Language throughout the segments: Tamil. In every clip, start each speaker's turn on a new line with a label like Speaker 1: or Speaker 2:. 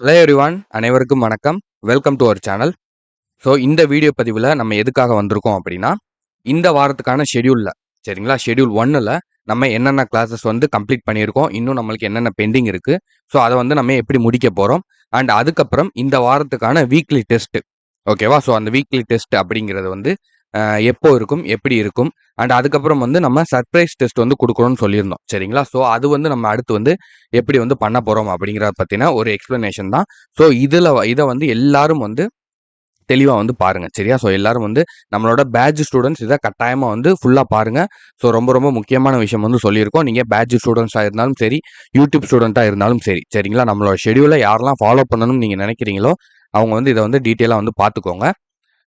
Speaker 1: ஹலோ எவ்ரிவான் அனைவருக்கும் வணக்கம். Welcome to our channel so இந்த வீடியோ பதிவில் நம்ம எதுக்காக வந்திருக்கோம் அப்படின்னா இந்த வாரத்துக்கான ஷெடியூலில் சரிங்களா? ஷெடியூல் ஒன்னில் நம்ம என்னென்ன கிளாஸஸ் வந்து கம்ப்ளீட் பண்ணியிருக்கோம் இன்னும் நம்மளுக்கு என்னென்ன பெண்டிங் இருக்குது ஸோ அதை வந்து நம்ம எப்படி முடிக்க போகிறோம் அண்ட் அதுக்கப்புறம் இந்த வாரத்துக்கான வீக்லி டெஸ்ட்டு ஓகேவா ஸோ அந்த வீக்லி டெஸ்ட் அப்படிங்கிறது வந்து எப்போ இருக்கும் எப்படி இருக்கும் அண்ட் அதுக்கப்புறம் வந்து நம்ம சர்ப்ரைஸ் டெஸ்ட் வந்து கொடுக்குறோம்னு சொல்லியிருந்தோம் சரிங்களா? ஸோ அது வந்து நம்ம அடுத்து வந்து எப்படி வந்து பண்ண போகிறோம் அப்படிங்கிறத பற்றின ஒரு எக்ஸ்ப்ளனேஷன் தான். ஸோ இதில் இதை வந்து எல்லாரும் வந்து தெளிவாக வந்து பாருங்க சரியா? ஸோ எல்லாரும் வந்து நம்மளோட பேட்ச் ஸ்டூடெண்ட்ஸ் இதை கட்டாயமாக வந்து ஃபுல்லாக பாருங்கள் ஸோ ரொம்ப ரொம்ப முக்கியமான விஷயம் வந்து சொல்லியிருக்கோம். நீங்கள் பேட்ச் ஸ்டூடெண்ட்ஸாக இருந்தாலும் சரி யூடியூப் ஸ்டூடெண்ட்டாக இருந்தாலும் சரி சரிங்களா? நம்மளோட ஷெடியூலை யாரெல்லாம் ஃபாலோ பண்ணணும்னு நீங்கள் நினைக்கிறீங்களோ அவங்க வந்து இதை வந்து டீட்டெயிலாக வந்து பார்த்துக்கோங்க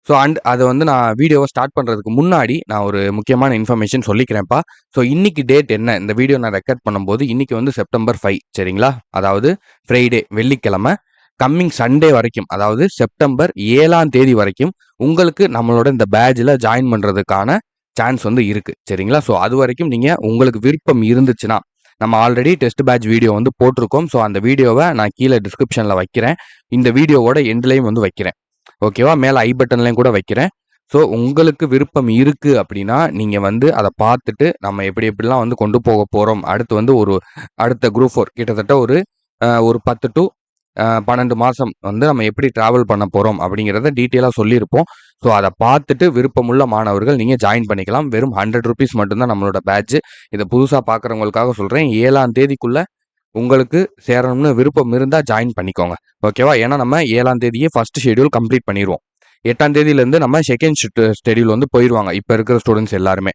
Speaker 1: ஸோ அண்ட் அதை வந்து நான் வீடியோவை ஸ்டார்ட் பண்ணுறதுக்கு முன்னாடி நான் ஒரு முக்கியமான இன்ஃபர்மேஷன் சொல்லிக்கிறேன்ப்பா. ஸோ இன்னைக்கு டேட் என்ன? இந்த வீடியோ நான் ரெக்கார்ட் பண்ணும்போது இன்னைக்கு வந்து செப்டம்பர் ஃபைவ் சரிங்களா? அதாவது ஃப்ரைடே வெள்ளிக்கிழமை கம்மிங் சண்டே வரைக்கும் அதாவது செப்டம்பர் ஏழாம் தேதி வரைக்கும் உங்களுக்கு நம்மளோட இந்த பேட்சில் ஜாயின் பண்ணுறதுக்கான சான்ஸ் வந்து இருக்குது சரிங்களா? ஸோ அது வரைக்கும் நீங்கள் உங்களுக்கு விருப்பம் இருந்துச்சுன்னா நம்ம ஆல்ரெடி டெஸ்ட் பேட்ச் வீடியோ வந்து போட்டிருக்கோம். ஸோ அந்த வீடியோவை நான் கீழே டிஸ்கிரிப்ஷனில் வைக்கிறேன். இந்த வீடியோவோட எண்ட்லையும் வந்து வைக்கிறேன். ஓகேவா? மேலே ஐ பட்டன்லையும் கூட வைக்கிறேன். ஸோ உங்களுக்கு விருப்பம் இருக்குது அப்படின்னா நீங்கள் வந்து அதை பார்த்துட்டு நம்ம எப்படி எப்படிலாம் வந்து கொண்டு போக போகிறோம் அடுத்து வந்து ஒரு அடுத்த குரூப் ஃபோர் கிட்டத்தட்ட ஒரு ஒரு பத்து டு பன்னெண்டு மாதம் வந்து நம்ம எப்படி ட்ராவல் பண்ண போகிறோம் அப்படிங்கிறத டீட்டெயிலாக சொல்லியிருப்போம். ஸோ அதை பார்த்துட்டு விருப்பமுள்ள மாணவர்கள் நீங்கள் ஜாயின் பண்ணிக்கலாம். வெறும் ஹண்ட்ரட் ருபீஸ் மட்டும்தான் நம்மளோட பேட்ச் இதை புதுசாக பார்க்குறவங்களுக்காக சொல்கிறேன் ஏழாம் தேதிக்குள்ளே உங்களுக்கு சேரணும்னு விருப்பம் இருந்தால் ஜாயின் பண்ணிக்கோங்க. ஓகேவா ஏன்னா நம்ம ஏழாம் தேதியே ஃபர்ஸ்ட் ஷெடியூல் கம்ப்ளீட் பண்ணிடுவோம் எட்டாம் தேதியிலேருந்து நம்ம செகண்ட் ஷெடியூல் வந்து போயிடுவாங்க இப்போ இருக்கிற ஸ்டூடெண்ட்ஸ் எல்லாருமே.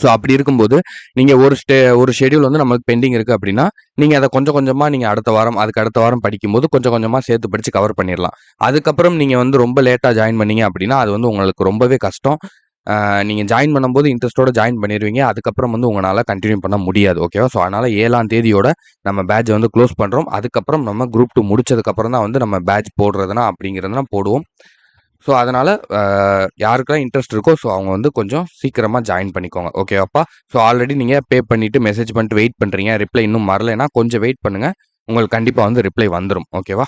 Speaker 1: ஸோ அப்படி இருக்கும்போது நீங்கள் ஒரு ஸ்டே ஒரு ஷெடியூல் வந்து நம்மளுக்கு பெண்டிங் இருக்குது அப்படின்னா நீங்கள் அதை கொஞ்சம் கொஞ்சமாக நீங்கள் அடுத்த வாரம் அதுக்கு அடுத்த வாரம் படிக்கும்போது கொஞ்சம் கொஞ்சமாக சேர்த்து படித்து கவர் பண்ணிடலாம் அதுக்கப்புறம் நீங்கள் வந்து ரொம்ப லேட்டாக ஜாயின் பண்ணீங்க அப்படின்னா அது வந்து உங்களுக்கு ரொம்பவே கஷ்டம். நீங்கள் ஜாயின் பண்ணும்போது இன்ட்ரெஸ்ட்டோட ஜாயின் பண்ணிடுவீங்க அதுக்கப்புறம் வந்து உங்களால் கண்டினியூ பண்ண முடியாது ஓகேவா ஸோ அதனால் ஏழாம் தேதியோட நம்ம பேட்ச் வந்து க்ளோஸ் பண்ணுறோம் அதுக்கப்புறம் நம்ம குரூப் டூ முடிச்சதுக்கப்புறம் தான் வந்து நம்ம பேட்ச் போடுறதுனா அப்படிங்கிறதுனா போடுவோம். ஸோ அதனால் யாருக்கெல்லாம் இன்ட்ரெஸ்ட் இருக்கோ ஸோ அவங்க வந்து கொஞ்சம் சீக்கிரமாக ஜாயின் பண்ணிக்கோங்க ஓகேவாப்பா ஸோ ஆல்ரெடி நீங்கள் பே பண்ணிவிட்டு மெசேஜ் பண்ணிட்டு வெயிட் பண்ணுறீங்க ரிப்ளை இன்னும் வரலைன்னா கொஞ்சம் வெயிட் பண்ணுங்கள் உங்களுக்கு கண்டிப்பாக வந்து ரிப்ளை வந்துடும் ஓகேவா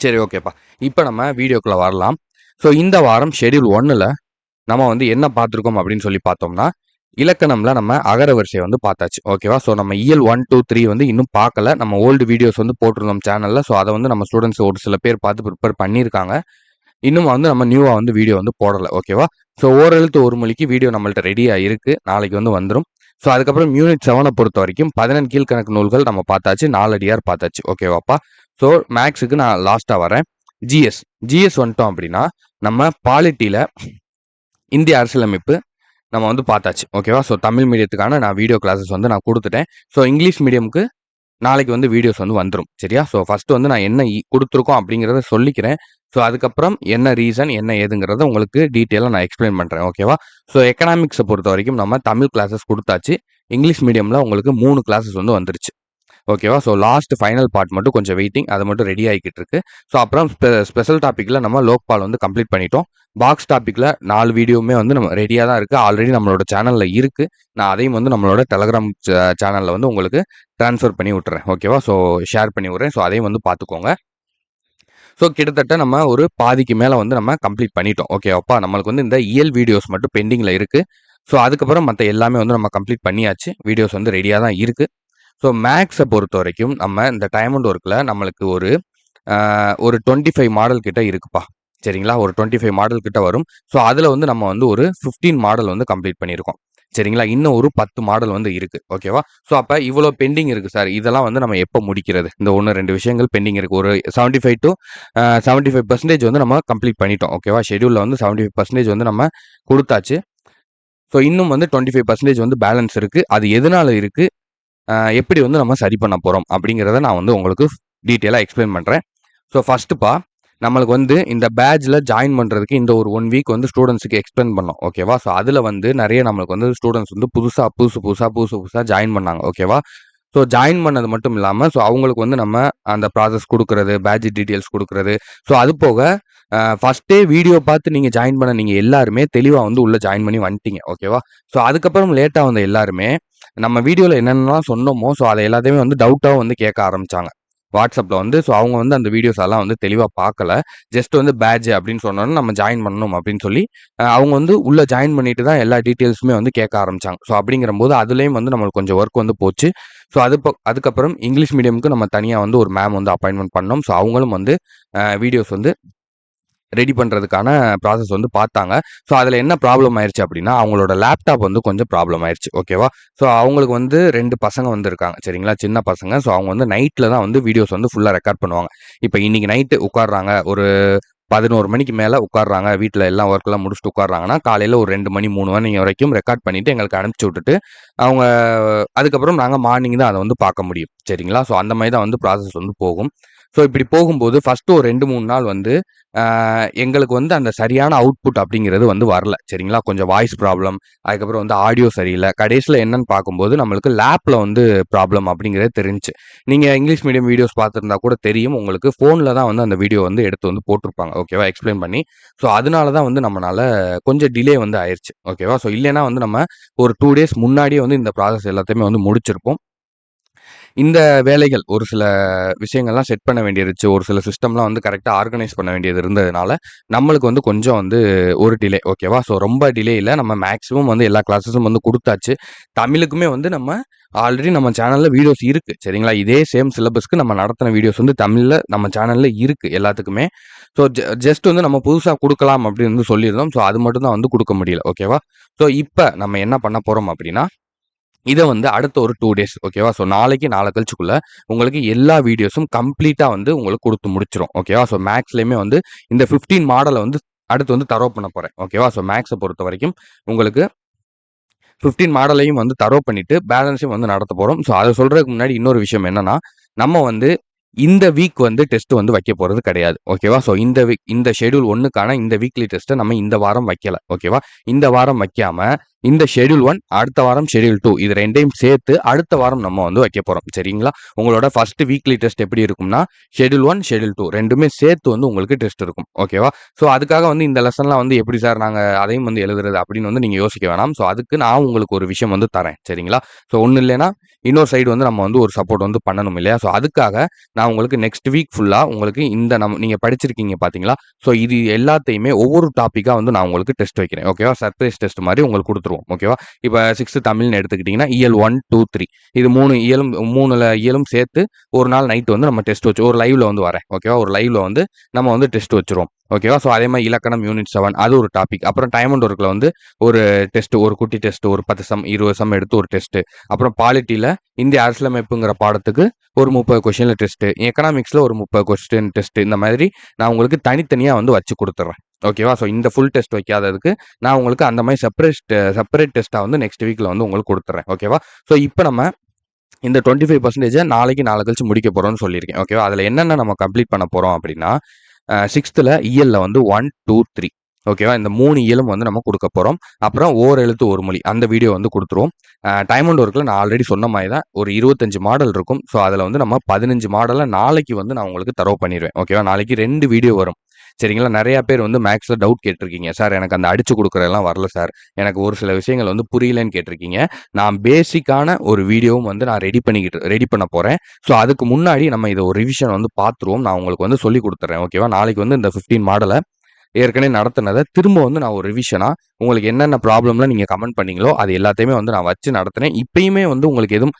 Speaker 1: சரி ஓகேப்பா இப்போ நம்ம வீடியோக்குள்ளே வரலாம். ஸோ இந்த வாரம் ஷெடியூல் ஒன்னில் நம்ம வந்து என்ன பார்த்துருக்கோம் அப்படின்னு சொல்லி பார்த்தோம்னா இலக்கணம்ல நம்ம அகர வரிசையை வந்து பார்த்தாச்சு. ஓகேவா ஸோ நம்ம இயல் ஒன் டூ த்ரீ வந்து இன்னும் பார்க்கல. நம்ம ஓல்டு வீடியோஸ் வந்து போட்டிருந்தோம் சேனலில் ஸோ அதை வந்து நம்ம ஸ்டூடெண்ட்ஸ் ஒரு சில பேர் பார்த்து ப்ரிப்பேர் பண்ணியிருக்காங்க. இன்னும் வந்து நம்ம நியூவாக வந்து வீடியோ வந்து போடலை. ஓகேவா ஸோ ஓரெழுத்து ஒரு மொழிக்கு வீடியோ நம்மள்ட்ட ரெடியாக இருக்குது நாளைக்கு வந்து வந்துடும் ஸோ அதுக்கப்புறம் யூனிட் செவனை பொறுத்த வரைக்கும் பதினெண்டு கீழ்கணக்கு நூல்கள் நம்ம பார்த்தாச்சு. நாலடியார் பார்த்தாச்சு. ஓகேவாப்பா ஸோ மேக்ஸுக்கு நான் லாஸ்ட்டாக வரேன். ஜிஎஸ் ஜிஎஸ் வந்துட்டோம் அப்படின்னா நம்ம பாலிட்டியில் இந்திய அரசியலமைப்பு நம்ம வந்து பார்த்தாச்சு ஓகேவா ஸோ தமிழ் மீடியத்துக்கான நான் வீடியோ கிளாஸஸ் வந்து நான் கொடுத்துட்டேன். ஸோ இங்கிலீஷ் மீடியமுக்கு நாளைக்கு வந்து வீடியோஸ் வந்து வந்துடும் சரியா? ஸோ ஃபஸ்ட்டு வந்து நான் என்ன இ- கொடுத்துருக்கோம் அப்படிங்கிறத சொல்லிக்கிறேன். ஸோ அதுக்கப்புறம் என்ன ரீசன் என்ன ஏதுங்கிறத உங்களுக்கு டீட்டெயிலாக நான் எக்ஸ்பிளைன் பண்ணுறேன் ஓகேவா ஸோ எக்கனாமிக்ஸை பொறுத்த வரைக்கும் நம்ம தமிழ் கிளாஸஸ் கொடுத்தாச்சு. இங்கிலீஷ் மீடியமில் உங்களுக்கு மூணு கிளாஸஸ் வந்து வந்துருச்சு. ஓகேவா ஸோ லாஸ்ட் ஃபைனல் பார்ட் மட்டும் கொஞ்சம் வெயிட்டிங் அது மட்டும் ரெடி ஆகிக்கிட்டு இருக்கு. ஸோ அப்புறம் ஸ்பெஷல் டாப்பிக்கில் நம்ம லோக்பால் வந்து கம்ப்ளீட் பண்ணிட்டோம். பாக்ஸ் டாப்பிக்கில் நாலு வீடியோவுமே வந்து நம்ம ரெடியாக தான் இருக்குது ஆல்ரெடி நம்மளோட சேனலில் இருக்குது நான் அதையும் வந்து நம்மளோட டெலகிராம் சேனலில் வந்து உங்களுக்கு ட்ரான்ஸ்ஃபர் பண்ணி விட்டுறேன். ஓகேவா ஸோ ஷேர் பண்ணி விட்றேன். ஸோ அதையும் வந்து பார்த்துக்கோங்க. ஸோ கிட்டத்தட்ட நம்ம ஒரு பாதிக்கு மேலே வந்து நம்ம கம்ப்ளீட் பண்ணிட்டோம். ஓகேவாப்பா நம்மளுக்கு வந்து இந்த இயல் வீடியோஸ் மட்டும் பெண்டிங்கில் இருக்குது ஸோ அதுக்கப்புறம் மற்ற எல்லாமே வந்து நம்ம கம்ப்ளீட் பண்ணியாச்சு. வீடியோஸ் வந்து ரெடியாக தான் இருக்குது ஸோ மேக்ஸை பொறுத்த வரைக்கும் நம்ம இந்த டைம் அண்ட் ஒர்க்கில் நம்மளுக்கு ஒரு ஒரு டுவெண்ட்டி ஃபைவ் மாடல் கிட்ட இருக்குப்பா. சரிங்களா? ஒரு டுவெண்ட்டி ஃபைவ் மாடல் கிட்ட வரும். ஸோ அதில் வந்து நம்ம வந்து ஒரு ஃபிஃப்டீன் மாடல் வந்து கம்ப்ளீட் பண்ணியிருக்கோம். சரிங்களா? இன்னும் ஒரு பத்து மாடல் வந்து இருக்குது ஓகேவா ஸோ அப்போ இவ்வளோ பெண்டிங் இருக்குது சார் இதெல்லாம் வந்து நம்ம எப்போ முடிக்கிறது? இந்த ஒன்று ரெண்டு விஷயங்கள் பெண்டிங் இருக்குது ஒரு seventy five to seventy five percentage வந்து நம்ம கம்ப்ளீட் பண்ணிட்டோம். ஓகேவா ஷெடியூலில் வந்து செவன்ட்டி ஃபைவ் பர்சன்டேஜ் வந்து நம்ம கொடுத்தாச்சு. ஸோ இன்னும் வந்து டுவெண்ட்டி ஃபைவ் பர்சன்டேஜ் வந்து பேலன்ஸ் இருக்குது அது எதனால இருக்குது எப்படி வந்து நம்ம சரி பண்ண போகிறோம் அப்படிங்கிறத நான் வந்து உங்களுக்கு டீட்டெயிலாக எக்ஸ்பிளைன் பண்ணுறேன் ஸோ ஃபஸ்ட்டுப்பா நம்மளுக்கு வந்து இந்த பேட்சில் ஜாயின் பண்ணுறதுக்கு இந்த ஒரு ஒன் வீக் வந்து ஸ்டூடெண்ட்ஸுக்கு எக்ஸ்பிளைன் பண்ணோம் ஓகேவா ஸோ அதில் வந்து நிறைய நம்மளுக்கு வந்து ஸ்டூடெண்ட்ஸ் வந்து புதுசாக புதுசு புதுசாக புதுசு புதுசாக ஜாயின் பண்ணாங்க ஓகேவா ஸோ ஜாயின் பண்ணது மட்டும் இல்லாமல் ஸோ அவங்களுக்கு வந்து நம்ம அந்த ப்ராசஸ் கொடுக்குறது பேட்ச் டீட்டெயில்ஸ் கொடுக்குறது. ஸோ அது போக ஃபஸ்ட்டே வீடியோ பார்த்து நீங்கள் ஜாயின் பண்ண நீங்கள் எல்லாருமே தெளிவாக வந்து உள்ளே ஜாயின் பண்ணி வந்துட்டீங்க ஓகேவா ஸோ அதுக்கப்புறம் லேட்டாக வந்த எல்லாருமே நம்ம வீடியோவில் என்னென்னலாம் சொன்னோமோ ஸோ அதை எல்லாத்தையுமே வந்து டவுட்டாக வந்து கேட்க ஆரம்பிச்சாங்க வாட்ஸ்அப்பில் வந்து ஸோ அவங்க வந்து அந்த வீடியோஸ் எல்லாம் வந்து தெளிவாக பார்க்கல. ஜஸ்ட் வந்து பேட்ஜ் அப்படின்னு சொன்னோனே நம்ம ஜாயின் பண்ணணும் அப்படின்னு சொல்லி, அவங்க வந்து உள்ளே ஜாயின் பண்ணிட்டு தான் எல்லா டீட்டெயில்ஸுமே வந்து கேட்க ஆரம்பித்தாங்க ஸோ அப்படிங்கிறம்போது அதுலேயும் வந்து நம்மளுக்கு கொஞ்சம் ஒர்க் வந்து போச்சு. ஸோ அது அதுக்கப்புறம் இங்கிலீஷ் மீடியமுக்கு நம்ம தனியாக வந்து ஒரு மேம் வந்து அப்பாயின்மெண்ட் பண்ணோம். ஸோ அவங்களும் வந்து வீடியோஸ் வந்து ரெடி பண்ணுறதுக்கான ப்ராசஸ் வந்து பார்த்தாங்க. ஸோ அதில் என்ன ப்ராப்ளம் ஆயிடுச்சு அப்படின்னா, அவங்களோட லேப்டாப் வந்து கொஞ்சம் ப்ராப்ளம் ஆயிடுச்சு ஓகேவா? ஸோ அவங்களுக்கு வந்து ரெண்டு பசங்க வந்து இருக்காங்க. சரிங்களா? சின்ன பசங்க. ஸோ அவங்க வந்து நைட்டில் தான் வந்து வீடியோஸ் வந்து ஃபுல்லாக ரெக்கார்ட் பண்ணுவாங்க. இப்போ இன்னைக்கு நைட்டு உட்கார்றாங்க. ஒரு 11 மணிக்கு மேலே உட்கார்றாங்க. வீட்டில் எல்லாம் ஒர்க்கெல்லாம் முடிச்சுட்டு உட்கார்றாங்கன்னா, காலையில் ஒரு ரெண்டு மணி, மூணு மணி வரைக்கும் ரெக்கார்ட் பண்ணிவிட்டு எங்களுக்கு அனுப்பிச்சி விட்டுட்டு, அவங்க அதுக்கப்புறம் நாங்கள் மார்னிங் தான் அதை வந்து பார்க்க முடியும். சரிங்களா? ஸோ அந்த மாதிரி தான் வந்து ப்ராசஸ் வந்து போகும். ஸோ இப்படி போகும்போது ஃபர்ஸ்ட்டு ஒரு 2, 3 நாள் வந்து எங்களுக்கு வந்து அந்த சரியான அவுட்புட் அப்படிங்கிறது வந்து வரல. சரிங்களா? கொஞ்சம் வாய்ஸ் ப்ராப்ளம், அதுக்கப்புறம் வந்து ஆடியோ சரியில்லை கடைசியில் என்னன்னு பார்க்கும்போது நம்மளுக்கு லேப்பில் வந்து ப்ராப்ளம் அப்படிங்கிறது தெரிஞ்சுச்சு. நீங்கள் இங்கிலீஷ் மீடியம் வீடியோஸ் பார்த்துருந்தா கூட தெரியும். உங்களுக்கு ஃபோனில் தான் வந்து அந்த வீடியோ வந்து எடுத்து வந்து போட்டிருப்பாங்க. ஓகேவா? எக்ஸ்ப்ளைன் பண்ணி. ஸோ அதனால தான் வந்து நம்மளால் கொஞ்சம் டிலே வந்து ஆயிடுச்சு ஓகேவா? ஸோ இல்லைன்னா வந்து நம்ம ஒரு டூ டேஸ் முன்னாடியே வந்து இந்த ப்ராசஸ் எல்லாத்தையுமே வந்து முடிச்சிருப்போம். இந்த வேலைகள் ஒரு சில விஷயங்கள்லாம் செட் பண்ண வேண்டியிருச்சு ஒரு சில சிஸ்டம்லாம் வந்து கரெக்டாக ஆர்கனைஸ் பண்ண வேண்டியது இருந்ததுனால, நம்மளுக்கு வந்து கொஞ்சம் வந்து ஒரு டிலே. ஓகேவா? ஸோ ரொம்ப டிலே இல்லை நம்ம மேக்ஸிமம் வந்து எல்லா கிளாஸஸும் வந்து கொடுத்தாச்சு தமிழுக்குமே வந்து நம்ம ஆல்ரெடி நம்ம சேனலில் வீடியோஸ் இருக்குது சரிங்களா? இதே சேம் சிலபஸ்க்கு நம்ம நடத்தின வீடியோஸ் வந்து தமிழில் நம்ம சேனலில் இருக்குது எல்லாத்துக்குமே. ஸோ ஜஸ்ட் வந்து நம்ம புதுசாக கொடுக்கலாம் அப்படின்னு வந்து சொல்லியிருந்தோம். ஸோ அது மட்டும் தான் வந்து கொடுக்க முடியல. ஓகேவா? ஸோ இப்போ நம்ம என்ன பண்ண போகிறோம் அப்படின்னா, இதை வந்து அடுத்த ஒரு டூ டேஸ் ஓகேவா? ஸோ நாளைக்கு, நாளை கழிச்சுக்குள்ள உங்களுக்கு எல்லா வீடியோஸும் கம்ப்ளீட்டாக வந்து உங்களுக்கு கொடுத்து முடிச்சிடும் ஓகேவா? ஸோ மேக்ஸ்லேயுமே வந்து இந்த ஃபிஃப்டீன் மாடலை வந்து அடுத்து வந்து தரோவ் பண்ண போகிறேன் ஓகேவா? ஸோ மேக்ஸை பொறுத்த வரைக்கும் உங்களுக்கு 15 மாடலையும் வந்து தரோ பண்ணிவிட்டு பேலன்ஸையும் வந்து நடத்த போகிறோம் ஸோ அதை சொல்கிறதுக்கு முன்னாடி இன்னொரு விஷயம் என்னென்னா நம்ம வந்து இந்த வீக் வந்து டெஸ்ட் வந்து வைக்க போறது கிடையாது. ஓகேவா? ஸோ இந்த வீக் இந்த ஷெட்யூல் ஒன்றுக்கான இந்த வீக்லி டெஸ்ட்டை நம்ம இந்த வாரம் வைக்கல. ஓகேவா? இந்த வாரம் வைக்காம, இந்த ஷெட்யூல் ஒன் அடுத்த வாரம் ஷெட்யூல் டூ இது ரெண்டையும் சேர்த்து அடுத்த வாரம் நம்ம வந்து வைக்க போறோம். சரிங்களா? உங்களோட ஃபர்ஸ்ட் வீக்லி டெஸ்ட் எப்படி இருக்கும்னா, ஷெட்யூல் ஒன் ஷெட்யூல் 2 2மே சேர்த்து வந்து உங்களுக்கு டெஸ்ட் இருக்கும். ஓகேவா? ஸோ அதுக்காக வந்து இந்த லெசன்லாம் வந்து எப்படி சார் நாங்கள் அதையும் வந்து எழுதுறது அப்படின்னு வந்து நீங்கள் யோசிக்க வேணாம். ஸோ அதுக்கு நான் உங்களுக்கு ஒரு விஷயம் வந்து தரேன். சரிங்களா? ஸோ ஒன்றும் இல்லைன்னா, இன்னொரு சைடு வந்து நம்ம வந்து ஒரு சப்போர்ட் வந்து பண்ணணும் இல்லையா? ஸோ அதுக்காக நான் உங்களுக்கு நெக்ஸ்ட் வீக் ஃபுல்லாக உங்களுக்கு இந்த நம்ம நீங்கள் படிச்சிருக்கீங்க பார்த்தீங்களா? ஸோ இது எல்லாத்தையுமே ஒவ்வொரு டாப்பிக்காக வந்து நான் உங்களுக்கு டெஸ்ட் வைக்கிறேன். ஓகேவா? சர்ப்ரைஸ் டெஸ்ட் மாதிரி உங்களுக்கு கொடுத்துருவோம் ஓகேவா? இப்போ சிக்ஸ்த்து தமிழ்னு எடுத்துக்கிட்டிங்கன்னா இயல் 1, 2, 3 இது மூணு இயலும் மூணுல இயலும் சேர்த்து ஒரு நாள் நைட்டு வந்து நம்ம டெஸ்ட் வச்சு ஒரு லைவ்ல வந்து வரேன். ஓகேவா? ஒரு லைவ்ல வந்து நம்ம வந்து டெஸ்ட் வச்சுருவோம். ஓகேவா? ஸோ அதே மாதிரி இலக்கணம் யூனிட் செவன் அது ஒரு டாபிக். அப்புறம் டைம் அண்ட் வந்து ஒரு டெஸ்ட் ஒரு குட்டி டெஸ்ட் ஒரு 10 சம், 20 சம் எடுத்து ஒரு டெஸ்ட். அப்புறம் பாலிட்டியில் இந்திய அரசியலமைப்புங்கிற பாடத்துக்கு ஒரு 30 கொஸ்டின்ல டெஸ்ட். எக்கனாமிக்ஸில் ஒரு 30 கொஸ்டின் டெஸ்ட். இந்த மாதிரி நான் உங்களுக்கு தனித்தனியாக வந்து வச்சு கொடுத்துட்றேன் ஓகேவா? ஸோ இந்த ஃபுல் டெஸ்ட் வைக்காததுக்கு நான் உங்களுக்கு அந்த மாதிரி செப்பரேட் செப்பரேட் டெஸ்ட்டாக வந்து நெக்ஸ்ட் வீக்கில் வந்து உங்களுக்கு கொடுத்துட்றேன் ஓகேவா? ஸோ இப்போ நம்ம இந்த 25% நாளைக்கு, நாளை கழிச்சு முடிக்க போகிறோம்னு சொல்லியிருக்கேன். ஓகேவா? அதில் என்னென்ன நம்ம கம்ப்ளீட் பண்ண போகிறோம் அப்படின்னா, சிக்ஸ்த்தில் இயலில் e வந்து 1, 2, 3 ஓகேவா? இந்த மூணு e இயலும் வந்து நம்ம கொடுக்க போகிறோம் அப்புறம் ஓர் எழுத்து ஒரு மொழி அந்த வீடியோ வந்து கொடுத்துருவோம் டைமண்ட் டைம் அண்ட் நான் ஆல்ரெடி சொன்ன மாதிரி தான் ஒரு 25 மாடல் இருக்கும். ஸோ அதில் வந்து நம்ம பதினஞ்சு மாடலை நாளைக்கு வந்து நான் உங்களுக்கு தரவு பண்ணிடுவேன் ஓகேவா? நாளைக்கு ரெண்டு வீடியோ வரும். சரிங்களா? நிறையா பேர் வந்து மேக்ஸில் டவுட் கேட்டிருக்கீங்க. சார் எனக்கு அந்த அடிச்சு கொடுக்குறதெல்லாம் வரல சார். எனக்கு ஒரு சில விஷயங்கள் வந்து புரியலன்னு கேட்டிருக்கீங்க. நான் பேசிக்கான ஒரு வீடியோவும் வந்து நான் ரெடி பண்ணிக்கிட்டு ரெடி பண்ண போகிறேன் ஸோ அதுக்கு முன்னாடி நம்ம இதை ஒரு ரிவிஷன் வந்து பார்த்துருவோம். நான் உங்களுக்கு வந்து சொல்லி கொடுத்துட்றேன் ஓகேவா? நாளைக்கு வந்து இந்த ஃபிஃப்டீன் மாடலை ஏற்கனவே நடத்தினதை திரும்ப வந்து நான் ஒரு ரிவிஷனாக உங்களுக்கு என்னென்ன ப்ராப்ளம்லாம் நீங்கள் கமெண்ட் பண்ணீங்களோ, அது எல்லாத்தையுமே வந்து நான் வச்சு நடத்துனேன். இப்பயுமே வந்து உங்களுக்கு எதுவும்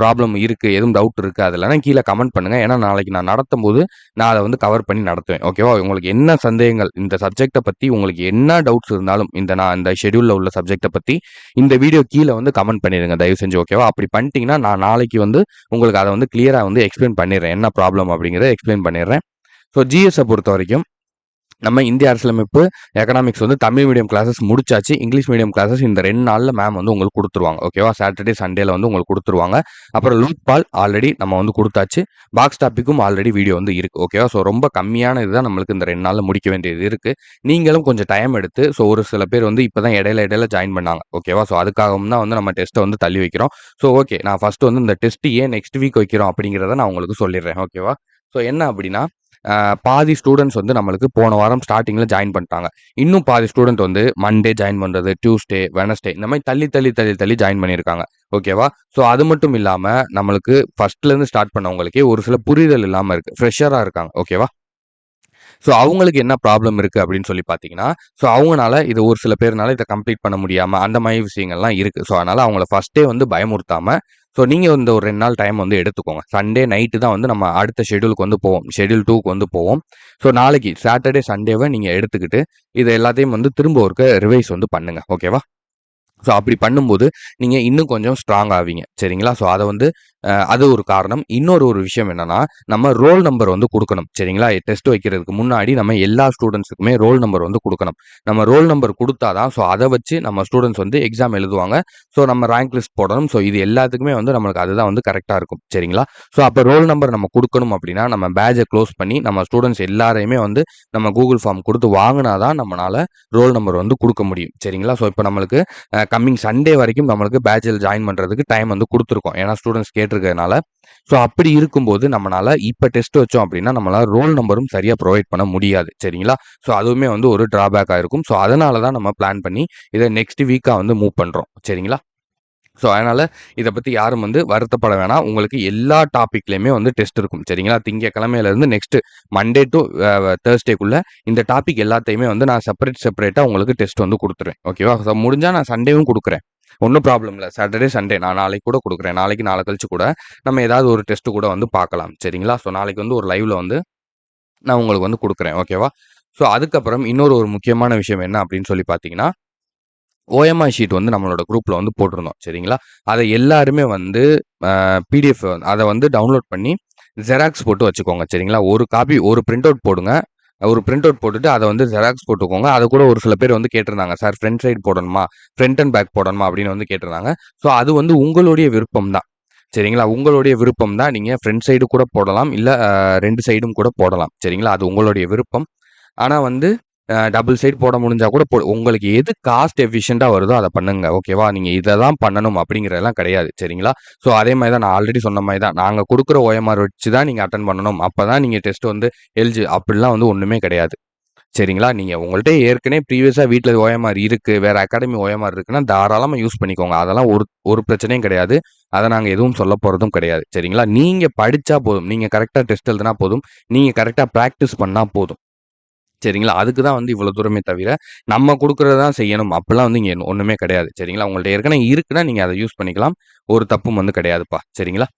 Speaker 1: ப்ராப்ளம் இருக்குது எதுவும் டவுட் இருக்குது அதுலனா கீழே கமெண்ட் பண்ணுங்கள் ஏன்னா நாளைக்கு நான் நடத்தும் போது நான் அதை வந்து கவர் பண்ணி நடத்துவேன். ஓகேவா? உங்களுக்கு என்ன சந்தேகங்கள் இந்த சப்ஜெக்டை பற்றி உங்களுக்கு என்ன டவுட்ஸ் இருந்தாலும் இந்த நான் இந்த ஷெடியூலில் உள்ள சப்ஜெக்டை பற்றி இந்த வீடியோ கீழே வந்து கமெண்ட் பண்ணிடுங்க தயவு செஞ்சு. ஓகேவா? அப்படி பண்ணிட்டீங்கன்னா, நான் நாளைக்கு வந்து உங்களுக்கு அதை வந்து கிளியராக வந்து எக்ஸ்ப்ளைன் பண்ணிடுறேன் என்ன ப்ராப்ளம் அப்படிங்கிறத எக்ஸ்ப்ளைன் பண்ணிடுறேன் ஸோ ஜிஎஸ்ஸை பொறுத்த வரைக்கும் நம்ம இந்திய அரசியலமைப்பு, எக்கனாமிக்ஸ் வந்து தமிழ் மீடியம் கிளாஸஸ் முடிச்சாச்சு. இங்கிலீஷ் மீடியம் கிளாஸஸ் இந்த ரெண்டு நாளில் மேம் வந்து உங்களுக்கு கொடுத்துருவாங்க ஓகேவா? சாட்டர்டே, சண்டேல வந்து உங்களுக்கு கொடுத்துருவாங்க அப்புறம் லோக்பால் ஆல்ரெடி நம்ம வந்து கொடுத்தாச்சு பாக்ஸ் டாபிக்கும் ஆல்ரெடி வீடியோ வந்து இருக்கு. ஓகேவா? ஸோ ரொம்ப கம்மியான இதுதான் நம்மளுக்கு இந்த ரெண்டு நாளில் முடிக்க வேண்டியது இருக்கு. நீங்களும் கொஞ்சம் டைம் எடுத்து ஸோ ஒரு சில பேர் வந்து இப்போ தான் இடையில இடையில ஜாயின் பண்ணாங்க. ஓகேவா? ஸோ அதுக்காகவும் தான் வந்து நம்ம டெஸ்ட்டை வந்து தள்ளி வைக்கிறோம். So okay. நான் ஃபர்ஸ்ட் வந்து இந்த டெஸ்ட் ஏன் நெக்ஸ்ட் வீக் வைக்கிறோம் அப்படிங்கிறத நான் உங்களுக்கு சொல்லிடுறேன் ஓகேவா? ஸோ என்ன அப்படின்னா, பாதி ஸ்டூடெண்ட்ஸ் வந்து நம்மளுக்கு போன வாரம் ஸ்டார்டிங்கில் ஜாயின் பண்ணிட்டாங்க. இன்னும் பாதி ஸ்டூடெண்ட் வந்து மண்டே ஜாயின் பண்ணுறது டியூஸ்டே, வெனஸ்டே இந்த மாதிரி தள்ளி, தள்ளி, தள்ளி, தள்ளி ஜாயின் பண்ணியிருக்காங்க. ஓகேவா? ஸோ அது மட்டும் இல்லாமல் நம்மளுக்கு ஃபர்ஸ்ட்லேருந்து ஸ்டார்ட் பண்ணவங்களுக்கே ஒரு சில புரிதல் இல்லாமல் இருக்கு. ஃப்ரெஷராக இருக்காங்க. ஓகேவா? ஸோ அவங்களுக்கு என்ன ப்ராப்ளம் இருக்குது அப்படின்னு சொல்லி பார்த்தீங்கன்னா, ஸோ அவங்களால இது ஒரு சில பேர்னால இதை கம்ப்ளீட் பண்ண முடியாமல் அந்த மாதிரி விஷயங்கள்லாம் இருக்குது ஸோ அதனால் அவங்கள ஃபஸ்ட்டே வந்து பயமுறுத்தாமல் ஸோ நீங்கள் இந்த ஒரு ரெண்டு நாள் டைம் வந்து எடுத்துக்கோங்க. சண்டே நைட்டு தான் வந்து நம்ம அடுத்த ஷெட்யூலுக்கு வந்து போவோம். ஷெடியூல் டூக்கு வந்து போவோம். ஸோ நாளைக்கு சாட்டர்டே, சண்டேவை நீங்கள் எடுத்துக்கிட்டு, இது எல்லாத்தையும் வந்து திரும்ப ஒருக்க ரிவைஸ் வந்து பண்ணுங்கள் ஓகேவா? ஸோ அப்படி பண்ணும்போது, நீங்கள் இன்னும் கொஞ்சம் ஸ்ட்ராங் ஆவீங்க. சரிங்களா? ஸோ அதை வந்து அது ஒரு காரணம். இன்னொரு ஒரு விஷயம் என்னன்னா, நம்ம ரோல் நம்பர் வந்து கொடுக்கணும் சரிங்களா? டெஸ்ட் வைக்கிறதுக்கு முன்னாடி நம்ம எல்லா ஸ்டூடெண்ட்ஸுக்குமே ரோல் நம்பர் வந்து கொடுக்கணும் நம்ம ரோல் நம்பர் கொடுத்தாதான் ஸோ அதை வச்சு நம்ம ஸ்டூடெண்ட்ஸ் வந்து எக்ஸாம் எழுதுவாங்க. ஸோ நம்ம ரேங்க் லிஸ்ட் போடணும். ஸோ இது எல்லாத்துக்குமே வந்து நம்மளுக்கு அதுதான் வந்து கரெக்டாக இருக்கும். சரிங்களா? ஸோ அப்போ ரோல் நம்பர் நம்ம கொடுக்கணும் அப்படின்னா, நம்ம பேஜை க்ளோஸ் பண்ணி நம்ம ஸ்டூடெண்ட்ஸ் எல்லாரையுமே வந்து நம்ம கூகுள் ஃபார்ம் கொடுத்து வாங்கினாதான் தான் ரோல் நம்பர் வந்து கொடுக்க முடியும். சரிங்களா? ஸோ இப்போ நம்மளுக்கு கம்மிங் சண்டே வரைக்கும் நம்மளுக்கு பேட்ஜ்ல ஜாயின் பண்ணுறதுக்கு டைம் வந்து கொடுத்துருக்கோம் ஏன்னா ஸ்டூடண்ட்ஸ் கேட்டிருக்கிறதுனால. ஸோ அப்படி இருக்கும்போது நம்மளால் இப்போ டெஸ்ட் வச்சோம் அப்படின்னா, நம்மளால் ரோல் நம்பரும் சரியாக ப்ரொவைட் பண்ண முடியாது. சரிங்களா? ஸோ அதுவுமே வந்து ஒரு ட்ராபேக்காக இருக்கும். ஸோ அதனால தான் நம்ம பிளான் பண்ணி இதை நெக்ஸ்ட் வீக்காக வந்து மூவ் பண்ணுறோம் சரிங்களா? ஸோ அதனால் இதை பற்றி யாரும் வந்து வருத்தப்பட வேணாம். உங்களுக்கு எல்லா டாப்பிக்லேயுமே வந்து டெஸ்ட் இருக்கும். சரிங்களா? திங்கக்கிழமையிலேருந்து நெக்ஸ்ட் மண்டே டு தேர்ஸ்டேக்குள்ளே இந்த டாபிக் எல்லாத்தையுமே வந்து நான் செப்பரேட் செப்பரேட்டாக உங்களுக்கு டெஸ்ட் வந்து கொடுத்துருவேன் ஓகேவா? ஸோ முடிஞ்சால் நான் சண்டேவும் கொடுக்குறேன் ஒன்றும் ப்ராப்ளம் இல்லை சாட்டர்டே, சண்டே நான் நாளைக்கு கூட கொடுக்குறேன் நாளைக்கு, நாளை கழிச்சு கூட நம்ம ஏதாவது ஒரு டெஸ்ட்டு கூட வந்து பார்க்கலாம். சரிங்களா? ஸோ நாளைக்கு வந்து ஒரு லைவில் வந்து நான் உங்களுக்கு வந்து கொடுக்குறேன் ஓகேவா? ஸோ அதுக்கப்புறம் இன்னொரு ஒரு முக்கியமான விஷயம் என்ன அப்படின்னு சொல்லி பார்த்தீங்கன்னா, ஓஎம்ஐ ஷீட் வந்து நம்மளோட குரூப்பில் வந்து போட்டிருந்தோம். சரிங்களா? அதை எல்லாருமே வந்து பிடிஎஃப் அதை வந்து டவுன்லோட் பண்ணி ஜெராக்ஸ் போட்டு வச்சுக்கோங்க. சரிங்களா? ஒரு காப்பி ஒரு பிரிண்ட் அவுட் போடுங்க. ஒரு பிரிண்ட் அவுட் போட்டுட்டு அதை வந்து ஜெராக்ஸ் போட்டுக்கோங்க. அதை கூட ஒரு சில பேர் வந்து கேட்டிருந்தாங்க. சார் ஃப்ரண்ட் சைடு போடணுமா? ஃப்ரண்ட் அண்ட் பேக் போடணுமா? அப்படின்னு வந்து கேட்டிருந்தாங்க. ஸோ அது வந்து உங்களுடைய விருப்பம் தான். சரிங்களா? உங்களுடைய விருப்பம் தான். நீங்கள் ஃப்ரண்ட் சைடு கூட போடலாம். இல்லை ரெண்டு சைடும் கூட போடலாம். சரிங்களா? அது உங்களுடைய விருப்பம். ஆனால் வந்து டபுள் சைடு போட முடிஞ்சால் கூட போ உங்களுக்கு எது காஸ்ட் எஃபிஷியண்ட்டாக வருதோ அதை பண்ணுங்க. ஓகேவா? நீங்கள் இதை தான் பண்ணணும் அப்படிங்கிறதெல்லாம் கிடையாது. சரிங்களா? ஸோ அதே மாதிரி தான் நான் ஆல்ரெடி சொன்ன மாதிரி தான். நாங்கள் கொடுக்குற ஓஎம்ஆர் வச்சு தான் நீங்கள் அட்டன் பண்ணணும். அப்போ தான் நீங்கள் டெஸ்ட் வந்து எல்ஜி அப்படிலாம் வந்து ஒன்றுமே கிடையாது. சரிங்களா? நீங்கள் உங்கள்ட்ட ஏற்கனவே ப்ரீவியஸாக வீட்டில் ஓஎம்ஆர் இருக்குது வேறு அகாடமி ஓஎம்ஆர் இருக்குன்னா தாராளமாக யூஸ் பண்ணிக்கோங்க. அதெல்லாம் ஒரு ஒரு பிரச்சனையும் கிடையாது. அதை நாங்கள் எதுவும் சொல்ல போகிறதும் கிடையாது. சரிங்களா? நீங்கள் படித்தா போதும். நீங்கள் கரெக்டாக டெஸ்ட் எழுதுனா போதும். நீங்கள் கரெக்டாக ப்ராக்டிஸ் பண்ணால் போதும். சரிங்களா? அதுக்கு தான் வந்து இவ்வளோ தூரமே தவிர, நம்ம கொடுக்குறது தான் செய்யணும். அப்படிலாம் வந்து இங்கே ஒன்றுமே கிடையாது. சரிங்களா? உங்கள்ட்ட ஏற்கனவே இருக்குன்னா நீங்கள் அதை யூஸ் பண்ணிக்கலாம். ஒரு தப்பும் வந்து கிடையாதுப்பா. சரிங்களா?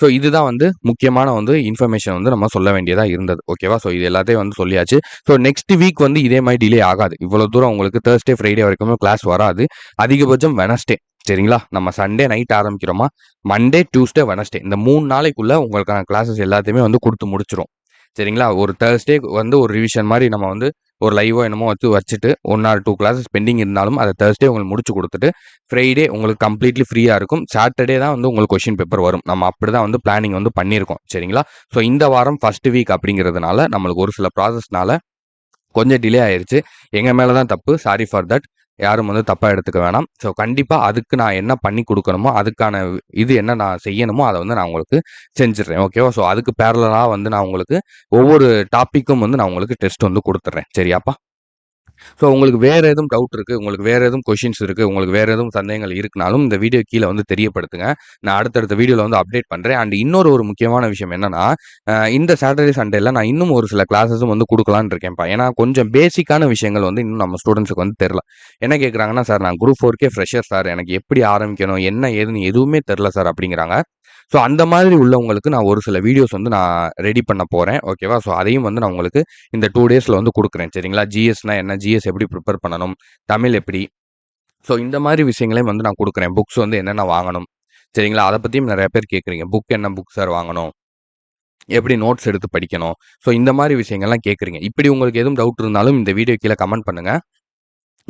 Speaker 1: ஸோ இதுதான் வந்து முக்கியமான வந்து இன்ஃபர்மேஷன் வந்து நம்ம சொல்ல வேண்டியதாக இருந்தது. ஓகேவா? ஸோ இது எல்லாத்தையும் வந்து சொல்லியாச்சு. ஸோ நெக்ஸ்ட் வீக் வந்து இதே மாதிரி டிலே ஆகாது. இவ்வளோ தூரம் உங்களுக்கு தர்ஸ்டே, ஃப்ரைடே வரைக்குமே கிளாஸ் வராது. அதிகபட்சம் வெனஸ்டே சரிங்களா? நம்ம சண்டே நைட் ஆரம்பிக்கிறோமா, மண்டே, டியூஸ்டே, வெனஸ்டே இந்த மூணு நாளைக்குள்ள உங்களுக்கான கிளாஸஸ் எல்லாத்தையுமே வந்து கொடுத்து முடிச்சிடும் சரிங்களா? ஒரு தேர்ஸ்டே வந்து ஒரு ரிவிஷன் மாதிரி நம்ம வந்து ஒரு லைவோ என்னமோ வச்சு வச்சுட்டு one or two classes pending இருந்தாலும் அதை தேர்ஸ்டே உங்களுக்கு முடிச்சு கொடுத்துட்டு ஃப்ரைடே உங்களுக்கு கம்ப்ளீட்லி ஃப்ரீயாக இருக்கும். சாட்டர்டே தான் வந்து உங்களுக்கு கொஷின் பேப்பர் வரும். நம்ம அப்படி தான் வந்து பிளானிங் வந்து பண்ணியிருக்கோம். சரிங்களா? ஸோ இந்த வாரம் ஃபர்ஸ்ட் வீக் அப்படிங்கிறதுனால நம்மளுக்கு ஒரு சில ப்ராசஸ்னால கொஞ்சம் டிலே ஆயிடுச்சு எங்கள் மேலே தான் தப்பு. Sorry for that. யாரும் வந்து தப்பாக எடுத்துக்க வேணாம். ஸோ கண்டிப்பாக அதுக்கு நான் என்ன பண்ணி கொடுக்கணுமோ அதுக்கான இது என்ன நான் செய்யணுமோ அதை வந்து நான் உங்களுக்கு செஞ்சுடுறேன். ஓகேவா? ஸோ அதுக்கு பேரலாக வந்து நான் உங்களுக்கு ஒவ்வொரு டாப்பிக்கும் வந்து நான் உங்களுக்கு டெஸ்ட் வந்து கொடுத்துட்றேன் சரியாப்பா? ஸோ உங்களுக்கு வேறு எதுவும் டவுட் இருக்குது உங்களுக்கு வேறு எதுவும் கொஷின்ஸ் இருக்குது உங்களுக்கு வேறு எதுவும் சந்தேகங்கள் இருக்குனாலும் இந்த வீடியோ கீழே வந்து தெரியப்படுத்துங்க. நான் அடுத்தடுத்த வீடியோவில் வந்து அப்டேட் பண்ணுறேன் அண்ட் இன்னொரு ஒரு முக்கியமான விஷயம் என்னன்னா, இந்த சாட்டர்டே, சண்டேல நான் இன்னும் ஒரு சில கிளாஸஸும் வந்து கொடுக்கலான்னு இருக்கேன்ப்பா. ஏன்னா கொஞ்சம் பேசிக்கான விஷயங்கள் வந்து இன்னும் நம்ம ஸ்டூடெண்ட்ஸுக்கு வந்து தெரில என்ன கேட்குறாங்கன்னா, சார் நான் குரூப் ஃபோர்க்கே ஃப்ரெஷர் சார். எனக்கு எப்படி ஆரம்பிக்கணும்? என்ன ஏதுன்னு எதுவுமே தெரில சார் அப்படிங்கிறாங்க. ஸோ அந்த மாதிரி உள்ளவங்களுக்கு நான் ஒரு சில வீடியோஸ் வந்து நான் ரெடி பண்ண போகிறேன் ஓகேவா? ஸோ அதையும் வந்து நான் உங்களுக்கு இந்த டூ டேஸில் வந்து கொடுக்குறேன் சரிங்களா? ஜிஎஸ்னா என்ன? ஜிஎஸ் எப்படி ப்ரிப்பேர் பண்ணணும்? தமிழ் எப்படி? ஸோ இந்த மாதிரி விஷயங்களையும் வந்து நான் கொடுக்குறேன் புக்ஸ் வந்து என்னென்ன வாங்கணும்? சரிங்களா? அதை பற்றியும் நிறைய பேர் கேட்குறீங்க. புக் என்ன புக் சார் வாங்கணும்? எப்படி நோட்ஸ் எடுத்து படிக்கணும்? ஸோ இந்த மாதிரி விஷயங்கள்லாம் கேட்குறீங்க. இப்படி உங்களுக்கு எதுவும் டவுட் இருந்தாலும் இந்த வீடியோ கீழே கமெண்ட் பண்ணுங்கள்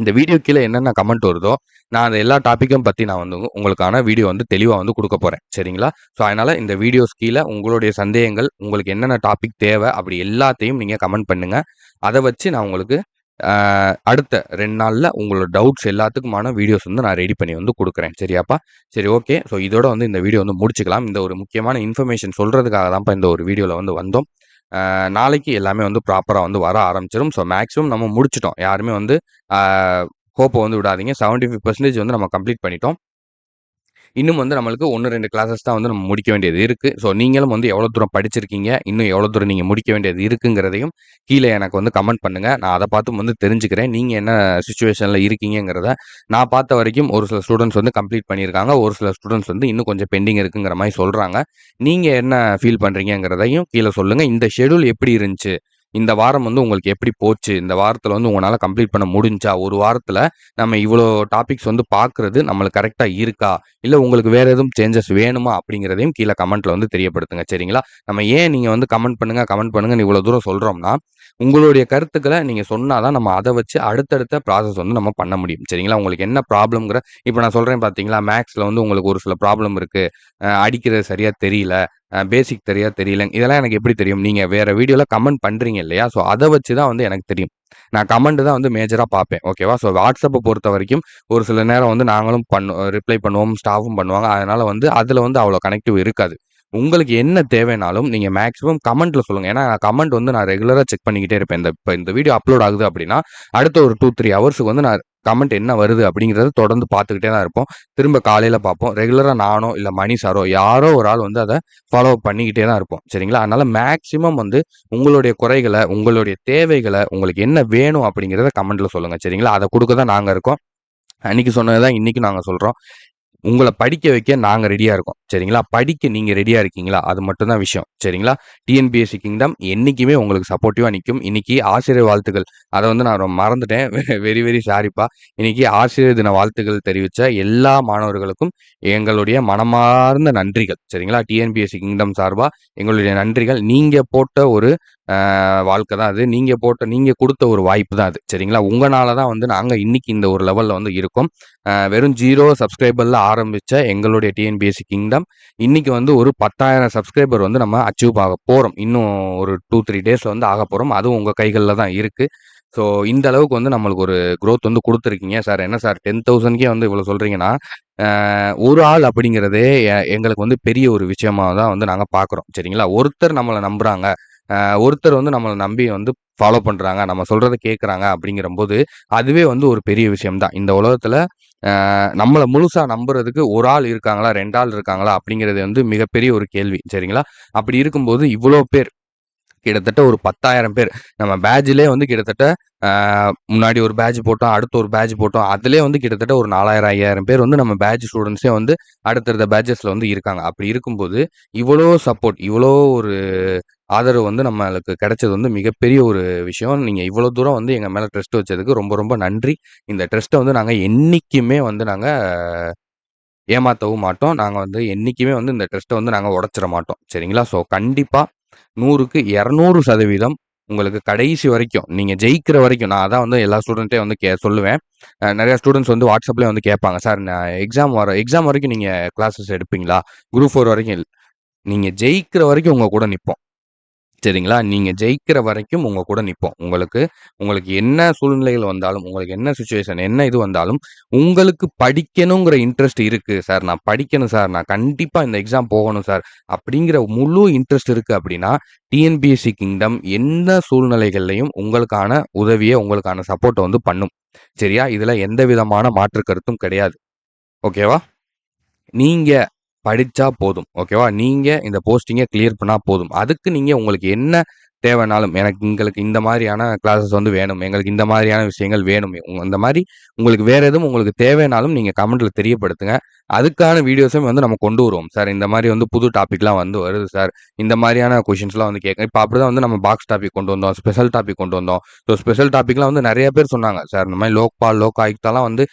Speaker 1: இந்த வீடியோ கீழே என்னென்ன கமெண்ட் வருதோ, நான் அந்த எல்லா டாப்பிக்கும் பற்றி நான் வந்து உங்களுக்கான வீடியோ வந்து தெளிவாக வந்து கொடுக்க போகிறேன் சரிங்களா? ஸோ அதனால் இந்த வீடியோஸ் கீழே உங்களுடைய சந்தேகங்கள், உங்களுக்கு என்னென்ன டாபிக் தேவை அப்படி எல்லாத்தையும் நீங்கள் கமெண்ட் பண்ணுங்கள் அதை வச்சு நான் உங்களுக்கு அடுத்த ரெண்டு நாளில் உங்களோட டவுட்ஸ் எல்லாத்துக்குமான வீடியோஸ் வந்து நான் ரெடி பண்ணி வந்து கொடுக்குறேன் சரியாப்பா? சரி ஓகே. ஸோ இதோட வந்து இந்த வீடியோ வந்து முடிச்சுக்கலாம். இந்த ஒரு முக்கியமான இன்ஃபர்மேஷன் சொல்கிறதுக்காக தான்ப்பா இந்த ஒரு வீடியோவில் வந்து வந்தோம். நாளைக்கு எல்லாமே வந்து ப்ராப்பராக வந்து வர ஆரம்பிச்சிடும் ஸோ மேக்ஸிமம் நம்ம முடிச்சிட்டோம் யாருமே வந்து ஹோப்பை வந்து விடாதீங்க. 75% வந்து நம்ம கம்ப்ளீட் பண்ணிட்டோம். இன்னும் வந்து நம்மளுக்கு 1, 2 கிளாஸஸ் தான் வந்து நம்ம முடிக்க வேண்டியது இருக்குது ஸோ நீங்களும் வந்து எவ்வளோ தூரம் படிச்சிருக்கீங்க? இன்னும் எவ்வளோ தூரம் நீங்கள் முடிக்க வேண்டியது இருக்குங்கிறதையும் கீழே எனக்கு வந்து கமெண்ட் பண்ணுங்கள் நான் அதை பார்த்து வந்து தெரிஞ்சுக்கிறேன். நீங்கள் என்ன சுச்சுவேஷனில் இருக்கீங்கங்கிறத நான் பார்த்த வரைக்கும் ஒரு சில ஸ்டூடண்ட்ஸ் வந்து கம்ப்ளீட் பண்ணியிருக்காங்க. ஒரு சில ஸ்டூடெண்ட்ஸ் வந்து இன்னும் கொஞ்சம் பெண்டிங் இருக்குங்கிற மாதிரி சொல்கிறாங்க நீங்கள் என்ன ஃபீல் பண்ணுறீங்கிறதையும் கீழே சொல்லுங்கள் இந்த ஷெட்யூல் எப்படி இருந்துச்சு? இந்த வாரம் வந்து உங்களுக்கு எப்படி போச்சு? இந்த வாரத்தில் வந்து உங்களால் கம்ப்ளீட் பண்ண முடிஞ்சா ஒரு வாரத்தில் நம்ம இவ்வளோ டாபிக்ஸ் வந்து பார்க்குறது நம்மளுக்கு கரெக்டாக இருக்கா? இல்லை உங்களுக்கு வேறு எதுவும் சேஞ்சஸ் வேணுமா? அப்படிங்கிறதையும் கீழே கமெண்ட்டில் வந்து தெரியப்படுத்துங்க. சரிங்களா? நம்ம ஏன் நீங்கள் வந்து கமெண்ட் பண்ணுங்கள் கமெண்ட் பண்ணுங்கன்னு இவ்வளோ தூரம் சொல்கிறோம்னா உங்களுடைய கருத்துக்களை நீங்கள் சொன்னால் தான் நம்ம அதை வச்சு அடுத்தடுத்த ப்ராசஸ் வந்து நம்ம பண்ண முடியும். சரிங்களா? உங்களுக்கு என்ன ப்ராப்ளம்ங்கிற இப்போ நான் சொல்கிறேன் பார்த்தீங்களா? மேக்ஸில் வந்து உங்களுக்கு ஒரு சில ப்ராப்ளம் இருக்குது அடிக்கிறது சரியாக தெரியல. பேசிக் தெரியா தெரியல. இதெல்லாம் எனக்கு எப்படி தெரியும்? நீங்கள் வேறு வீடியோவில் கமெண்ட் பண்ணுறீங்க இல்லையா? ஸோ அதை வச்சு தான் வந்து எனக்கு தெரியும். நான் கமெண்ட் தான் வந்து மேஜராக பார்ப்பேன். ஓகேவா? ஸோ வாட்ஸ்அப்பை பொறுத்த வரைக்கும் ஒரு சில நேரம் வந்து நாங்களும் பண்ணு ரிப்ளை பண்ணுவோம். ஸ்டாஃபும் பண்ணுவாங்க. அதனால் வந்து அதில் வந்து அவ்வளோ கனெக்டிவ் இருக்காது. உங்களுக்கு என்ன தேவைனாலும் நீங்கள் மேக்ஸிமம் கமெண்ட்டில் சொல்லுங்கள் ஏன்னா கமெண்ட் வந்து நான் ரெகுலராக செக் பண்ணிக்கிட்டே இருப்பேன். இந்த இப்போ இந்த வீடியோ அப்லோட் ஆகுது அப்படின்னா, அடுத்த ஒரு 2, 3 ஹவர்ஸ்க்கு வந்து நான் கமெண்ட் என்ன வருது அப்படிங்கிறத தொடர்ந்து பார்த்துக்கிட்டே தான் இருப்போம். திரும்ப காலையில் பார்ப்போம். ரெகுலராக நானோ, இல்லை மணி சாரோ யாரோ ஒரு ஆள் வந்து அதை ஃபாலோ பண்ணிக்கிட்டே தான் இருப்போம். சரிங்களா? அதனால் மேக்ஸிமம் வந்து உங்களுடைய குறைகளை உங்களுடைய தேவைகளை உங்களுக்கு என்ன வேணும் அப்படிங்கிறத கமெண்ட்டில் சொல்லுங்கள் சரிங்களா? அதை கொடுக்க தான் நாங்கள் இருக்கோம். அன்னைக்கு சொன்னது தான் இன்றைக்கும் நாங்கள் சொல்கிறோம் உங்களை படிக்க வைக்க நாங்கள் ரெடியாக இருக்கோம். சரிங்களா? படிக்க நீங்கள் ரெடியாக இருக்கீங்களா? அது மட்டும்தான் விஷயம். சரிங்களா? டிஎன்பிஎஸ்சி கிங்டம் என்றைக்குமே உங்களுக்கு சப்போர்ட்டிவாக நிற்கும் இன்னைக்கு ஆசிரியர் வாழ்த்துக்கள். அதை வந்து நான் ரொம்ப மறந்துட்டேன். வெரி வெரி சாரிப்பா. இன்னைக்கு ஆசிரியர் தின வாழ்த்துக்கள் தெரிவித்த எல்லா மாணவர்களுக்கும் எங்களுடைய மனமார்ந்த நன்றிகள். சரிங்களா? டிஎன்பிஎஸ்சி கிங்டம் சார்பா எங்களுடைய நன்றிகள். நீங்கள் போட்ட ஒரு வாழ்க்கை தான் அது. நீங்கள் போட்ட நீங்கள் கொடுத்த ஒரு வாய்ப்பு தான் அது. சரிங்களா? உங்களால் தான் வந்து நாங்கள் இன்றைக்கி இந்த ஒரு லெவலில் வந்து இருக்கோம். வெறும் ஜீரோ சப்ஸ்கிரைபரில் ஆரம்பித்த எங்களுடைய டிஎன்பிஎஸ்சி கிங்டம் இன்றைக்கி வந்து ஒரு 10,000 சப்ஸ்கிரைபர் வந்து நம்ம அச்சீவ் ஆக போகிறோம் இன்னும் ஒரு டூ த்ரீ டேஸில் வந்து ஆக போகிறோம் அதுவும் உங்கள் கைகளில் தான் இருக்குது ஸோ இந்த அளவுக்கு வந்து நம்மளுக்கு ஒரு க்ரோத் வந்து கொடுத்துருக்கீங்க சார் என்ன சார் 10,000க்கே வந்து இவ்வளோ சொல்கிறீங்கன்னா ஒரு ஆள் அப்படிங்கிறதே எ எங்களுக்கு வந்து பெரிய ஒரு விஷயமாக தான் வந்து நாங்கள் பார்க்குறோம். சரிங்களா? ஒருத்தர் நம்மளை நம்புகிறாங்க ஒருத்தர் வந்து நம்மளை நம்பி வந்து ஃபாலோ பண்ணுறாங்க நம்ம சொல்கிறத கேட்குறாங்க அப்படிங்கிறம்போது, அதுவே வந்து ஒரு பெரிய விஷயம் தான். இந்த உலகத்தில் நம்மளை முழுசாக நம்புறதுக்கு ஒரு ஆள் இருக்காங்களா? ரெண்டு ஆள் இருக்காங்களா? அப்படிங்கிறது வந்து மிகப்பெரிய ஒரு கேள்வி. சரிங்களா? அப்படி இருக்கும்போது இவ்வளோ பேர் கிட்டத்தட்ட ஒரு 10,000 பேர். நம்ம பேட்ஜ்லயே வந்து கிட்டத்தட்ட முன்னாடி ஒரு பேட்ச் போட்டோம். அடுத்து ஒரு பேட்ச் போட்டோம். அதுலேயே வந்து கிட்டத்தட்ட ஒரு 4000, 5000 பேர் வந்து நம்ம பேட்ச் ஸ்டூடெண்ட்ஸே வந்து அடுத்தடுத்த பேட்சஸில் வந்து இருக்காங்க. அப்படி இருக்கும்போது, இவ்வளோ சப்போர்ட், இவ்வளோ ஒரு ஆதரவு வந்து நம்மளுக்கு கிடைச்சது வந்து மிகப்பெரிய ஒரு விஷயம். நீங்கள் இவ்வளோ தூரம் வந்து எங்கள் மேலே ட்ரெஸ்ட் வச்சதுக்கு ரொம்ப ரொம்ப நன்றி. இந்த ட்ரெஸ்ட்டை வந்து நாங்கள் என்றைக்குமே வந்து நாங்கள் ஏமாற்றவும் மாட்டோம். நாங்கள் வந்து என்னைக்குமே வந்து இந்த ட்ரெஸ்ட்டை வந்து நாங்கள் உடச்சிட மாட்டோம். சரிங்களா? ஸோ கண்டிப்பாக நூறுக்கு இரநூறு சதவீதம் உங்களுக்கு கடைசி வரைக்கும், நீங்கள் ஜெயிக்கிற வரைக்கும் நான் அதான் வந்து எல்லா ஸ்டூடண்ட்டையும் வந்து கே சொல்லுவேன். நிறையா ஸ்டூடெண்ட்ஸ் வந்து வாட்ஸ்அப்லேயே வந்து கேட்பாங்க. சார் நான் எக்ஸாம் வர எக்ஸாம் வரைக்கும் நீங்கள் கிளாஸஸ் எடுப்பீங்களா? குரூப் ஃபோர் வரைக்கும் இல்லை நீங்கள் ஜெயிக்கிற வரைக்கும் உங்கள் கூட நிற்போம் சரிங்களா? நீங்கள் ஜெயிக்கிற வரைக்கும் உங்கள் கூட நிற்போம் உங்களுக்கு உங்களுக்கு என்ன சூழ்நிலைகள் வந்தாலும், உங்களுக்கு என்ன சுச்சுவேஷன் என்ன இது வந்தாலும், உங்களுக்கு படிக்கணுங்கிற இன்ட்ரெஸ்ட் இருக்குது சார். நான் படிக்கணும் சார். நான் கண்டிப்பாக இந்த எக்ஸாம் போகணும் சார். அப்படிங்கிற முழு இன்ட்ரெஸ்ட் இருக்குது அப்படின்னா, டிஎன்பிஎஸ்சி கிங்டம் எந்த சூழ்நிலைகள்லையும் உங்களுக்கான உதவியை உங்களுக்கான சப்போர்ட்டை வந்து பண்ணும். சரியா? இதில் எந்த விதமான மாற்று கருத்தும் கிடையாது. ஓகேவா? நீங்கள் படித்தா போதும். ஓகேவா? நீங்கள் இந்த போஸ்டிங்கை கிளியர் பண்ணால் போதும். அதுக்கு நீங்கள் உங்களுக்கு என்ன தேவைனாலும், எனக்கு எங்களுக்கு இந்த மாதிரியான கிளாஸஸ் வந்து வேணும். எங்களுக்கு இந்த மாதிரியான விஷயங்கள் வேணும். அந்த இந்த உங்களுக்கு வேறு எதுவும் உங்களுக்கு தேவைனாலும் நீங்கள் கமெண்ட்டில் தெரியப்படுத்துங்க. அதுக்கான வீடியோஸும் வந்து நம்ம கொண்டு வருவோம். சார் இந்த மாதிரி வந்து புது டாபிக்லாம் வந்து வருது சார். இந்த மாதிரியான கொஷின்ஸ்லாம் வந்து கேட்க அப்படி தான் வந்து நம்ம பாக்ஸ் டாபிக் கொண்டு வந்தோம். ஸ்பெஷல் டாபிக் கொண்டு வந்தோம். ஸோ ஸ்பெஷல் டாப்பிக்லாம் வந்து நிறைய பேர் சொன்னாங்க. சார் இந்த மாதிரி லோக்பால், லோக் ஆயுக்தாலாம் வந்து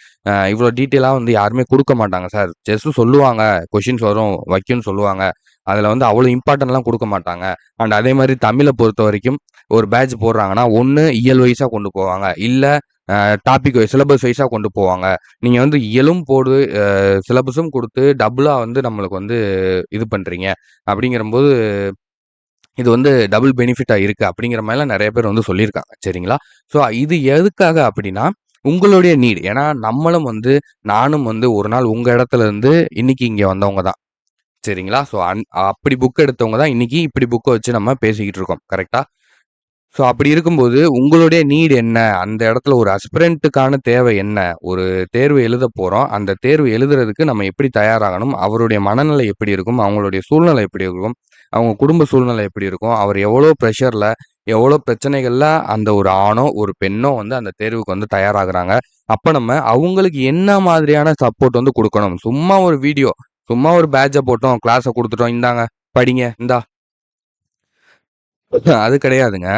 Speaker 1: இவ்வளோ டீட்டெயிலாக வந்து யாருமே கொடுக்க மாட்டாங்க சார். ஜஸ்ட் சொல்லுவாங்க. கொஷின்ஸ் வரும், வைக்கும்னு சொல்லுவாங்க. அதில் வந்து அவ்வளோ இம்பார்ட்டன்ட்லாம் கொடுக்க மாட்டாங்க. அண்ட் அதே மாதிரி தமிழை பொறுத்த வரைக்கும் ஒரு பேட்ச் போடுறாங்கன்னா, ஒன்று இயல் வைஸாக கொண்டு போவாங்க. இல்லை டாபிக் வைஸ் சிலபஸ் வைஸாக கொண்டு போவாங்க. நீங்கள் வந்து இயலும் போடு சிலபஸும் கொடுத்து டபுளாக வந்து நம்மளுக்கு வந்து இது பண்ணுறீங்க அப்படிங்கிறம்போது இது வந்து டபுள் பெனிஃபிட்டாக இருக்குது அப்படிங்கிற மாதிரிலாம் நிறைய பேர் வந்து சொல்லியிருக்காங்க. சரிங்களா? ஸோ இது எதுக்காக அப்படின்னா, உங்களுடைய நீட். ஏன்னா நம்மளும் வந்து நானும் வந்து ஒரு நாள் உங்கள் இடத்துல இருந்து இன்னைக்கு இங்கே வந்தவங்க தான். சரிங்களா? ஸோ அன் அப்படி புக் எடுத்தவங்க தான் இன்னைக்கு இப்படி புக்கை வச்சு நம்ம பேசிக்கிட்டு இருக்கோம். கரெக்டாக ஸோ அப்படி இருக்கும்போது உங்களுடைய நீட் என்ன? அந்த இடத்துல ஒரு அஸ்பிரண்ட்டுக்கான தேவை என்ன? ஒரு தேர்வு எழுதப் போகிறோம் அந்த தேர்வு எழுதுறதுக்கு நம்ம எப்படி தயாராகணும்? அவருடைய மனநிலை எப்படி இருக்கும்? அவங்களுடைய சூழ்நிலை எப்படி இருக்கும்? அவங்க குடும்ப சூழ்நிலை எப்படி இருக்கும்? அவர் எவ்வளோ ப்ரெஷரில் எவ்வளோ பிரச்சனைகளில் அந்த ஒரு ஆணோ, ஒரு பெண்ணோ வந்து அந்த தேர்வுக்கு வந்து தயாராகிறாங்க அப்போ நம்ம அவங்களுக்கு என்ன மாதிரியான சப்போர்ட் வந்து கொடுக்கணும் சும்மா ஒரு வீடியோ, சும்மா ஒரு பேட்சை போட்டோம், கிளாஸை கொடுத்துட்டோம் இந்தாங்க படிங்க, இந்தா. அது கிடையாதுங்க.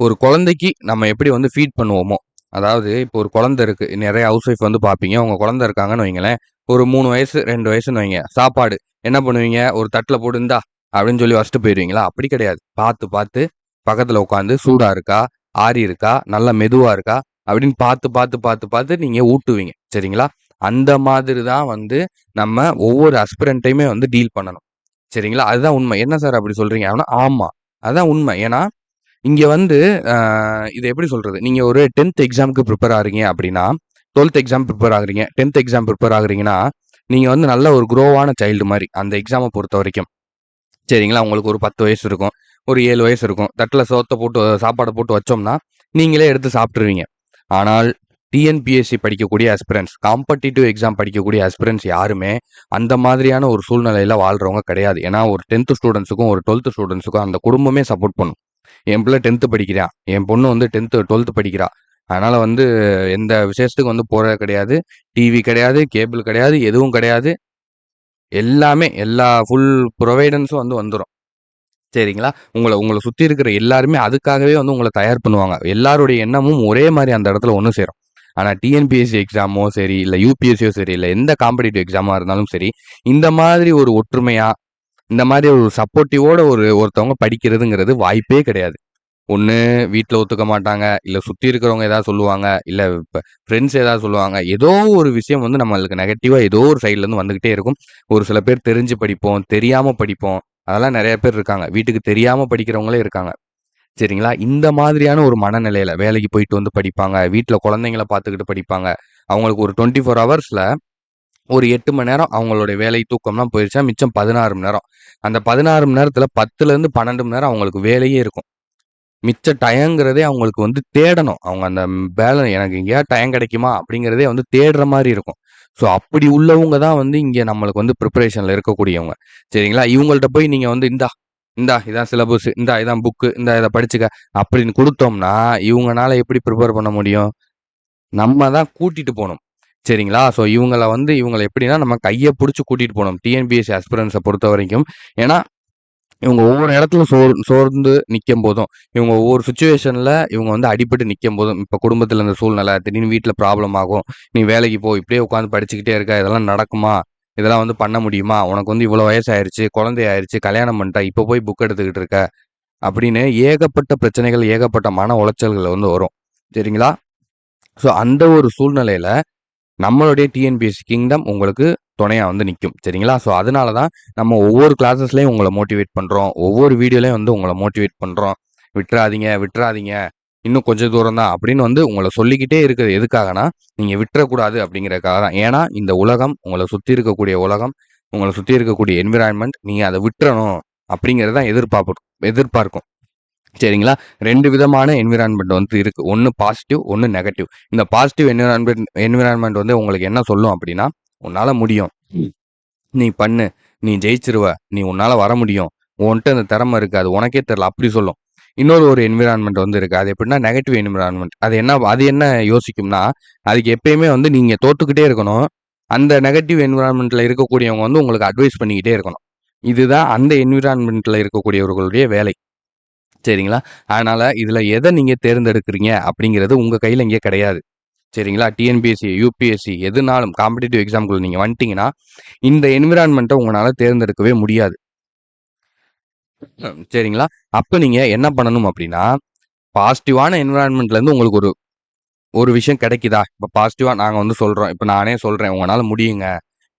Speaker 1: ஒரு குழந்தைக்கு நம்ம எப்படி வந்து ஃபீட் பண்ணுவோமோ, அதாவது இப்போ ஒரு குழந்தை இருக்கு. நிறைய ஹவுஸ் ஒய்ஃப் வந்து பார்ப்பீங்க. உங்கள் குழந்தை இருக்காங்கன்னு வைங்களேன். ஒரு மூணு வயசு, ரெண்டு வயசுன்னு வைங்க. சாப்பாடு என்ன பண்ணுவீங்க? ஒரு தட்டில் போட்டு இந்தா அப்படின்னு சொல்லி வச்சுட்டு போயிடுவீங்களா அப்படி கிடையாது. பார்த்து, பார்த்து பக்கத்தில் உட்காந்து சூடாக இருக்கா? ஆறி இருக்கா? நல்லா மெதுவாக இருக்கா? அப்படின்னு பார்த்து, பார்த்து, பார்த்து, பார்த்து நீங்கள் ஊட்டுவீங்க. சரிங்களா? அந்த மாதிரி தான் வந்து நம்ம ஒவ்வொரு அஸ்பிரண்ட்டையுமே வந்து டீல் பண்ணணும். சரிங்களா? அதுதான் உண்மை. என்ன சார் அப்படி சொல்றீங்க? அப்படின்னா, ஆமாம் அதுதான் உண்மை. ஏன்னா, இங்கே வந்து இதை எப்படி சொல்கிறது நீங்கள் ஒரு 10த் எக்ஸாம்க்கு பிரிப்பேர் ஆகிறீங்க அப்படின்னா, 12த் எக்ஸாம் ப்ரிப்பேர் ஆகுறீங்க. 10த் எக்ஸாம் ப்ரிப்பேர் ஆகுறீங்கன்னா, நீங்கள் வந்து நல்ல ஒரு குரோவான சைல்டு மாதிரி அந்த எக்ஸாமை பொறுத்த வரைக்கும் சரிங்களா? உங்களுக்கு ஒரு 10 வயசு இருக்கும். ஒரு ஏழு வயசு இருக்கும். தட்டில் சோத்தை போட்டு சாப்பாடை போட்டு வச்சோம்னா, நீங்களே எடுத்து சாப்பிட்ருவீங்க ஆனால் டிஎன்பிஎஸ்சி படிக்கக்கூடிய ஆஸ்பிரன்ட்ஸ், காம்படிட்டிவ் எக்ஸாம் படிக்கக்கூடிய அஸ்பிரன்ஸ் யாருமே அந்த மாதிரியான ஒரு சூழ்நிலையில் வாழ்றவங்க கிடையாது. ஏன்னா, ஒரு 10த் ஸ்டூடண்ட்ஸுக்கும், ஒரு 12த் ஸ்டூடண்ட்ஸுக்கும் அந்த குடும்பமே சப்போர்ட் பண்ணும். என் பிள்ளை டென்த்து படிக்கிறா என் பொண்ணு வந்து 10த் 12த் படிக்கிறா. அதனால் வந்து எந்த விசேஷத்துக்கு வந்து போகிறது கிடையாது. டிவி கிடையாது, கேபிள் கிடையாது, எதுவும் கிடையாது. எல்லாமே எல்லா ஃபுல் ப்ரொவைடன்ஸும் வந்து வந்துடும் சரிங்களா? உங்களை உங்களை சுற்றி இருக்கிற எல்லாருமே அதுக்காகவே வந்து உங்களை தயார் பண்ணுவாங்க. எல்லாருடைய எண்ணமும் ஒரே மாதிரி அந்த இடத்துல ஒன்று சேரும். ஆனால் டிஎன்பிஎஸ்சி எக்ஸாமோ சரி, இல்லை யூபிஎஸ்சியோ சரி, இல்லை எந்த காம்படிட்டிவ் எக்ஸாமா இருந்தாலும் சரி, இந்த மாதிரி ஒரு ஒற்றுமையாக இந்த மாதிரி ஒரு சப்போர்ட்டிவோட ஒரு ஒருத்தவங்க படிக்கிறதுங்கிறது வாய்ப்பே கிடையாது. ஒன்று வீட்டில் ஒத்துக்க மாட்டாங்க. இல்லை சுற்றி இருக்கிறவங்க ஏதாவது சொல்லுவாங்க. இல்லை இப்போ ஃப்ரெண்ட்ஸ் ஏதாவது சொல்லுவாங்க. ஏதோ ஒரு விஷயம் வந்து நம்மளுக்கு நெகட்டிவாக ஏதோ ஒரு சைட்லேருந்து வந்துக்கிட்டே இருக்கும். ஒரு சில பேர் தெரிஞ்சு படிப்போம், தெரியாமல் படிப்போம். அதெல்லாம் நிறைய பேர் இருக்காங்க. வீட்டுக்கு தெரியாமல் படிக்கிறவங்களே இருக்காங்க. சரிங்களா? இந்த மாதிரியான ஒரு மனநிலையில வேலைக்கு போயிட்டு வந்து படிப்பாங்க. வீட்டில் குழந்தைங்கள பார்த்துக்கிட்டு படிப்பாங்க. அவங்களுக்கு ஒரு 24 ஹவர்ஸ்ல ஒரு எட்டு மணி நேரம் அவங்களுடைய வேலை, தூக்கம்லாம் போயிடுச்சா மிச்சம் 16 மணி நேரம். அந்த 16 மணி நேரத்தில் பத்துலேருந்து பன்னெண்டு மணி நேரம் அவங்களுக்கு வேலையே இருக்கும். மிச்ச டயங்கிறதே அவங்களுக்கு வந்து தேடணும். அவங்க அந்த வேலை எனக்கு இங்கேயா டயம் கிடைக்குமா? அப்படிங்கிறதே வந்து தேடுற மாதிரி இருக்கும். ஸோ அப்படி உள்ளவங்க தான் வந்து இங்கே நம்மளுக்கு வந்து ப்ரிப்பரேஷனில் இருக்கக்கூடியவங்க. சரிங்களா? இவங்கள்ட்ட போய் நீங்கள் வந்து இந்தா, இந்தா இதான் சிலபஸ், இந்தா இதான் புக்கு, இந்தா இதை படிச்சுக்க அப்படின்னு கொடுத்தோம்னா இவங்கனால எப்படி ப்ரிப்பேர் பண்ண முடியும்? நம்ம தான் கூட்டிட்டு போகணும் சரிங்களா? ஸோ இவங்கள வந்து இவங்களை எப்படின்னா நம்ம கையை பிடிச்சி கூட்டிட்டு போகணும் டிஎன்பிஎஸ்சி எக்ஸ்பிரியன்ஸை பொறுத்த வரைக்கும் ஏன்னா, இவங்க ஒவ்வொரு இடத்துல சோர் சோர்ந்து நிற்கும் போதும் இவங்க ஒவ்வொரு சுச்சுவேஷனில் இவங்க வந்து அடிபட்டு நிக்கும்போதும், இப்போ குடும்பத்தில் இந்த சூழ்நிலை, திடீர்னு வீட்டில் ப்ராப்ளம் ஆகும். நீ வேலைக்கு போ, இப்படியே உட்காந்து படிச்சுக்கிட்டே இருக்க, இதெல்லாம் நடக்குமா? இதெல்லாம் வந்து பண்ண முடியுமா? உனக்கு வந்து இவ்வளோ வயசாயிருச்சு குழந்தை ஆயிடுச்சு கல்யாணம் பண்ணிட்டா இப்போ போய் புக் எடுத்துக்கிட்டு இருக்க. அப்படின்னு ஏகப்பட்ட பிரச்சனைகள், ஏகப்பட்ட மன உளைச்சல்கள் வந்து வரும். சரிங்களா? ஸோ அந்த ஒரு சூழ்நிலையில் நம்மளுடைய டிஎன்பிஎஸ்சி கிங்டம் உங்களுக்கு துணையாக வந்து நிற்கும் சரிங்களா? ஸோ அதனால தான் நம்ம ஒவ்வொரு கிளாஸஸ்லயும் உங்களை மோட்டிவேட் பண்ணுறோம் ஒவ்வொரு வீடியோலையும் வந்து உங்களை மோட்டிவேட் பண்ணுறோம் விட்டுறாதீங்க விட்டுறாதீங்க இன்னும் கொஞ்சம் தூரம் தான் அப்படின்னு வந்து உங்களை சொல்லிக்கிட்டே இருக்கிறது எதுக்காகன்னா, நீங்கள் விட்டுறக்கூடாது அப்படிங்கிறதுக்காக தான். ஏன்னா, இந்த உலகம், உங்களை சுற்றி இருக்கக்கூடிய உலகம், உங்களை சுற்றி இருக்கக்கூடிய என்விரான்மெண்ட் நீங்கள் அதை விட்டுறணும் அப்படிங்கிறது தான் எதிர்பார்ப்பு எதிர்பார்க்கும். சரிங்களா? ரெண்டு விதமான என்விரான்மெண்ட் வந்து இருக்கு. ஒன்று பாசிட்டிவ், ஒன்று நெகட்டிவ். இந்த பாசிட்டிவ் என்விரான்மெண்ட் என்விரான்மெண்ட் வந்து உங்களுக்கு என்ன சொல்லும் அப்படின்னா, உன்னால் முடியும். நீ பண்ணு. நீ ஜெயிச்சிருவ நீ உன்னால் வர முடியும். உன்கிட்ட அந்த திறமை இருக்காது அது உனக்கே தெரில அப்படி சொல்லும். இன்னொரு ஒரு என்விரான்மெண்ட் வந்து இருக்கு. அது எப்படின்னா நெகட்டிவ் என்விரான்மெண்ட் அது என்ன அது என்ன யோசிக்கும்னா, அதுக்கு எப்பயுமே வந்து நீங்க தோத்துக்கிட்டே இருக்கணும். அந்த நெகட்டிவ் என்விரான்மெண்ட்டில் இருக்கக்கூடியவங்க வந்து உங்களுக்கு அட்வைஸ் பண்ணிக்கிட்டே இருக்கணும். இதுதான் அந்த என்விரான்மென்ட்ல இருக்கக்கூடியவர்களுடைய வேலை. சரிங்களா? அதனால இதுல எதை நீங்க தேர்ந்தெடுக்கிறீங்க அப்படிங்கிறது உங்க கையில இங்கே கிடையாது. சரிங்களா? டிஎன்பிஎஸ்சி, யூபிஎஸ்சி எதுனாலும் காம்படிட்டிவ் எக்ஸாம்குள்ள நீங்க வந்துட்டீங்கன்னா, இந்த என்விரான்மெண்ட்டை உங்களால் தேர்ந்தெடுக்கவே முடியாது. சரிங்களா? அப்போ நீங்க என்ன பண்ணணும் அப்படின்னா, பாசிட்டிவான என்விரான்மென்ட்ல இருந்து உங்களுக்கு ஒரு ஒரு விஷயம் கிடைக்குதா? இப்போ பாசிட்டிவா நாங்கள் வந்து சொல்றோம். இப்போ நானே சொல்றேன். உங்களால் முடியுங்க.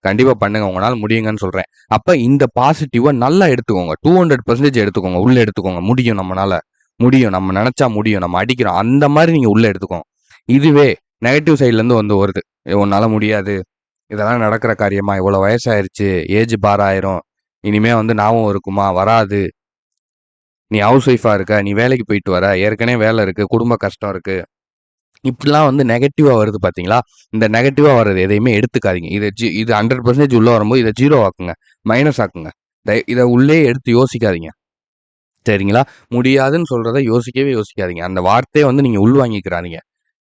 Speaker 1: கண்டிப்பா பண்ணுங்க. உங்களால் முடியுங்கன்னு சொல்றேன். அப்போ இந்த பாசிட்டிவாக நல்லா எடுத்துக்கோங்க. 200% எடுத்துக்கோங்க. உள்ளே எடுத்துக்கோங்க. முடியும் நம்மனால. முடியும். நம்ம நினச்சா முடியும். நம்ம அடிக்கிறோம். அந்த மாதிரி நீங்க உள்ளே எடுத்துக்கோங்க. இதுவே நெகட்டிவ் சைட்லேருந்து வந்து வருது. உன்னால் முடியாது. இதெல்லாம் நடக்கிற காரியமா இவ்வளோ வயசாயிருச்சு ஏஜ் பார் ஆயிரும் இனிமே வந்து ஞாபகம் இருக்குமா? வராது. நீ ஹவுஸ் ஒய்ஃபாக இருக்க நீ வேலைக்கு போயிட்டு வர ஏற்கனவே வேலை இருக்குது குடும்ப கஷ்டம் இருக்குது இப்படிலாம் வந்து நெகட்டிவாக வருது பார்த்தீங்களா இந்த நெகட்டிவாக வர்றது எதையுமே எடுத்துக்காதீங்க. இதை ஜி இது ஹண்ட்ரட் பர்சன்டேஜ் உள்ளே வரும்போது இதை ஜீரோ ஆக்குங்க மைனஸ் ஆக்குங்க. இதை உள்ளே எடுத்து யோசிக்காதீங்க. சரிங்களா? முடியாதுன்னு சொல்கிறத யோசிக்கவே யோசிக்காதீங்க. அந்த வார்த்தையை வந்து நீங்கள் உள்வாங்கிக்கிறாதீங்க.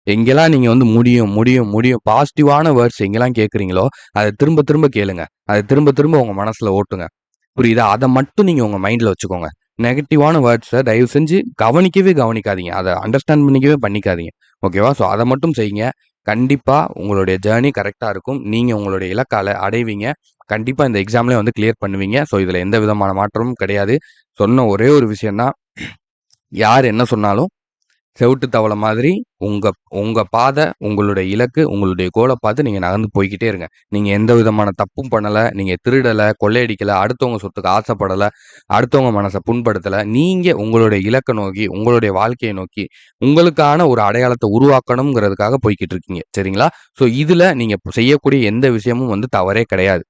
Speaker 1: எங்கெல்லாம் நீங்கள் வந்து முடியும் முடியும் முடியும் பாசிட்டிவான வேர்ட்ஸ் எங்கெல்லாம் கேட்குறீங்களோ அதை திரும்ப திரும்ப கேளுங்க. அதை திரும்ப திரும்ப உங்கள் மனசில் ஓட்டுங்க. புரியுதா? அதை மட்டும் நீங்கள் உங்கள் மைண்டில் வச்சுக்கோங்க. நெகட்டிவான வேர்ட்ஸை தயவு செஞ்சு கவனிக்கவே கவனிக்காதீங்க. அதை அண்டர்ஸ்டாண்ட் பண்ணிக்கவே பண்ணிக்காதீங்க. ஓகேவா ஸோ அதை மட்டும் செய்யுங்க. கண்டிப்பாக உங்களுடைய ஜேர்னி கரெக்டாக இருக்கும். நீங்கள் உங்களுடைய இலக்கால அடைவீங்க. கண்டிப்பாக இந்த எக்ஸாம்லேயே வந்து கிளியர் பண்ணுவீங்க. ஸோ இதில் எந்த விதமான மாற்றமும் கிடையாது. சொன்ன ஒரே ஒரு விஷயம்தான். யார் என்ன சொன்னாலும் செவிட்டு தவளை மாதிரி உங்க உங்க பாதை உங்களுடைய இலக்கு உங்களுடைய கோலை பார்த்து நீங்க நகர்ந்து போய்கிட்டே இருங்க. நீங்க எந்த விதமான தப்பும் பண்ணல நீங்க திருடல கொள்ளையடிக்கல அடுத்தவங்க சொத்துக்கு ஆசைப்படல அடுத்தவங்க மனசை புண்படுத்தல நீங்க உங்களுடைய இலக்கை நோக்கி உங்களுடைய வாழ்க்கையை நோக்கி உங்களுக்கான ஒரு அடையாளத்தை உருவாக்கணுங்கிறதுக்காக போய்கிட்டு இருக்கீங்க. சரிங்களா? ஸோ இதுல நீங்க செய்யக்கூடிய எந்த விஷயமும் வந்து தவறே கிடையாது.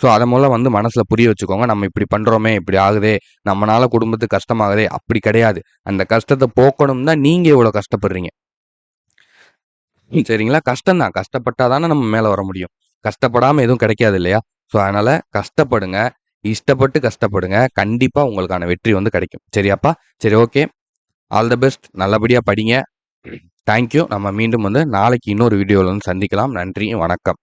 Speaker 1: ஸோ அதை மூலம் வந்து மனசில் புரிய வச்சுக்கோங்க. நம்ம இப்படி பண்ணுறோமே இப்படி ஆகுதே நம்மளால குடும்பத்துக்கு கஷ்டமாகுதே அப்படி கிடையாது. அந்த கஷ்டத்தை போக்கணும் தான் நீங்கள் இவ்வளோ கஷ்டப்படுறீங்க. சரிங்களா? கஷ்டம் தான் கஷ்டப்பட்டா தானே நம்ம மேலே வர முடியும். கஷ்டப்படாமல் எதுவும் கிடைக்காது இல்லையா? ஸோ அதனால் கஷ்டப்படுங்க. இஷ்டப்பட்டு கஷ்டப்படுங்க. கண்டிப்பாக உங்களுக்கான வெற்றி வந்து கிடைக்கும். சரியாப்பா? சரி ஓகே. ஆல் த பெஸ்ட் நல்லபடியாக படிங்க. தேங்க்யூ நம்ம மீண்டும் வந்து நாளைக்கு இன்னொரு வீடியோவில் வந்து சந்திக்கலாம். நன்றி. வணக்கம்.